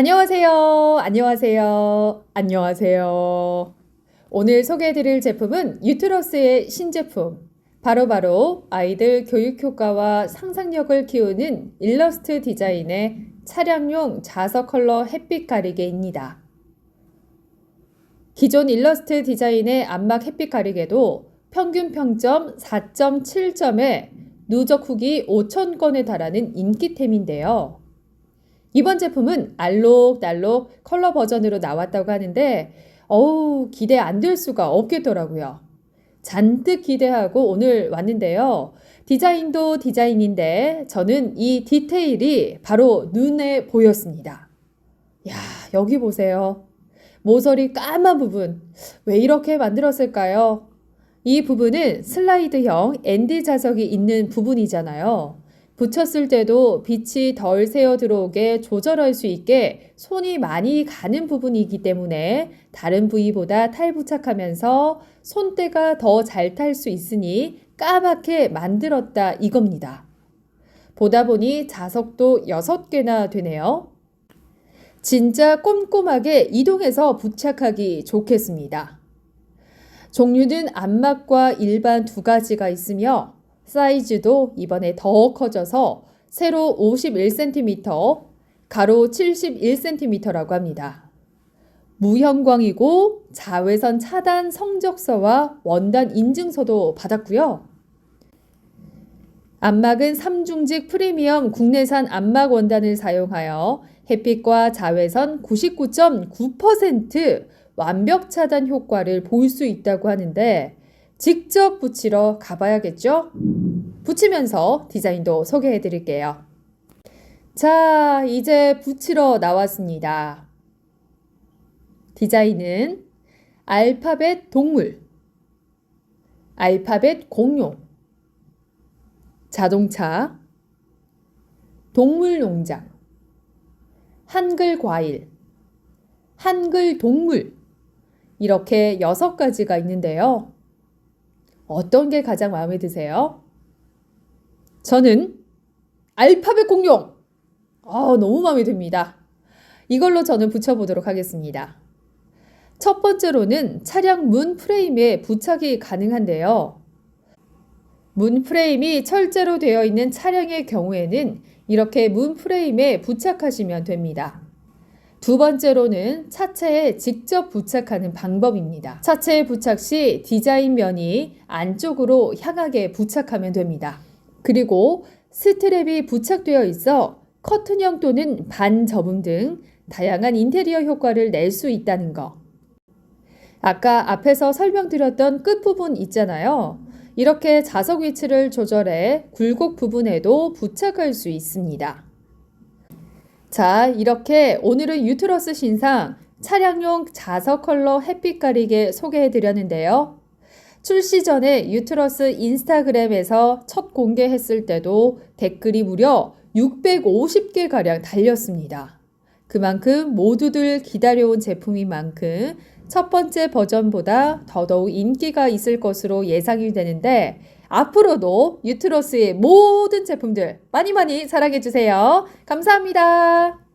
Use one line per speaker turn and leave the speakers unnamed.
안녕하세요. 안녕하세요. 안녕하세요. 오늘 소개해드릴 제품은 유트러스의 신제품. 바로 바로 아이들 교육 효과와 상상력을 키우는 일러스트 디자인의 차량용 자석 컬러 햇빛 가리개입니다. 기존 일러스트 디자인의 안막 햇빛 가리개도 평균 평점 4.7점에 누적 후기 5,000건에 달하는 인기템인데요. 이번 제품은 알록달록 컬러 버전으로 나왔다고 하는데, 어우, 기대 안 될 수가 없겠더라고요. 잔뜩 기대하고 오늘 왔는데요. 디자인도 디자인인데, 저는 이 디테일이 바로 눈에 보였습니다. 야, 여기 보세요. 모서리 까만 부분. 왜 이렇게 만들었을까요? 이 부분은 슬라이드형 ND 자석이 있는 부분이잖아요. 붙였을 때도 빛이 덜 새어 들어오게 조절할 수 있게 손이 많이 가는 부분이기 때문에 다른 부위보다 탈부착하면서 손때가 더 잘 탈 수 있으니 까맣게 만들었다 이겁니다. 보다 보니 자석도 6개나 되네요. 진짜 꼼꼼하게 이동해서 부착하기 좋겠습니다. 종류는 안막과 일반 두 가지가 있으며 사이즈도 이번에 더 커져서 세로 51cm, 가로 71cm라고 합니다. 무형광이고 자외선 차단 성적서와 원단 인증서도 받았고요. 안막은 삼중직 프리미엄 국내산 안막 원단을 사용하여 햇빛과 자외선 99.9% 완벽 차단 효과를 볼 수 있다고 하는데 직접 붙이러 가봐야겠죠? 붙이면서 디자인도 소개해 드릴게요. 자, 이제 붙이러 나왔습니다. 디자인은 알파벳 동물, 알파벳 공룡, 자동차, 동물 농장, 한글 과일, 한글 동물, 이렇게 여섯 가지가 있는데요. 어떤 게 가장 마음에 드세요? 저는 알파벳 공룡! 아, 너무 마음에 듭니다. 이걸로 저는 붙여보도록 하겠습니다. 첫 번째로는 차량 문 프레임에 부착이 가능한데요. 문 프레임이 철제로 되어 있는 차량의 경우에는 이렇게 문 프레임에 부착하시면 됩니다. 두 번째로는 차체에 직접 부착하는 방법입니다. 차체에 부착 시 디자인 면이 안쪽으로 향하게 부착하면 됩니다. 그리고 스트랩이 부착되어 있어 커튼형 또는 반접음 등 다양한 인테리어 효과를 낼 수 있다는 거. 아까 앞에서 설명드렸던 끝부분 있잖아요. 이렇게 자석 위치를 조절해 굴곡 부분에도 부착할 수 있습니다. 자, 이렇게 오늘은 유트러스 신상 차량용 자석 컬러 햇빛 가리개 소개해 드렸는데요. 출시 전에 유트러스 인스타그램에서 첫 공개했을 때도 댓글이 무려 650개 가량 달렸습니다. 그만큼 모두들 기다려온 제품인 만큼 첫 번째 버전보다 더더욱 인기가 있을 것으로 예상이 되는데 앞으로도 유트러스의 모든 제품들 많이 많이 사랑해 주세요. 감사합니다.